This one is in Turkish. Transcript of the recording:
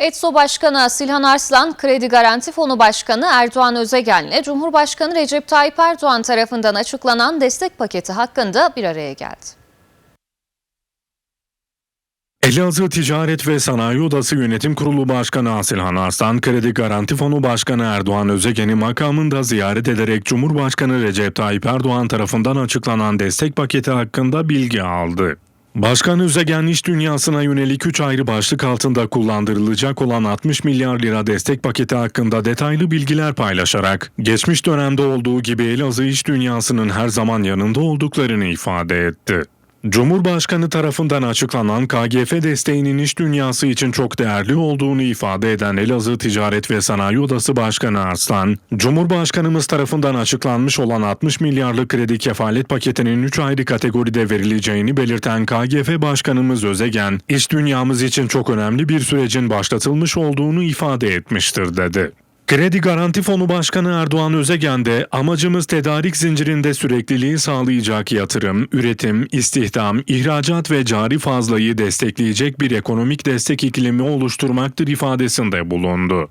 ETSO Başkanı Silhan Arslan, Kredi Garanti Fonu Başkanı Erdoğan Özegen'le Cumhurbaşkanı Recep Tayyip Erdoğan tarafından açıklanan destek paketi hakkında bir araya geldi. Elazığ Ticaret ve Sanayi Odası Yönetim Kurulu Başkanı Asilhan Arslan, Kredi Garanti Fonu Başkanı Erdoğan Özegen'i makamında ziyaret ederek Cumhurbaşkanı Recep Tayyip Erdoğan tarafından açıklanan destek paketi hakkında bilgi aldı. Başkan Özegen iş dünyasına yönelik 3 ayrı başlık altında kullandırılacak olan 60 milyar lira destek paketi hakkında detaylı bilgiler paylaşarak, geçmiş dönemde olduğu gibi Elazığ iş dünyasının her zaman yanında olduklarını ifade etti. Cumhurbaşkanı tarafından açıklanan KGF desteğinin iş dünyası için çok değerli olduğunu ifade eden Elazığ Ticaret ve Sanayi Odası Başkanı Arslan, Cumhurbaşkanımız tarafından açıklanmış olan 60 milyarlık kredi kefalet paketinin 3 ayrı kategoride verileceğini belirten KGF Başkanımız Özegen, iş dünyamız için çok önemli bir sürecin başlatılmış olduğunu ifade etmiştir dedi. Kredi Garanti Fonu Başkanı Erdoğan Özegen de amacımız tedarik zincirinde sürekliliği sağlayacak yatırım, üretim, istihdam, ihracat ve cari fazlayı destekleyecek bir ekonomik destek iklimi oluşturmaktır ifadesinde bulundu.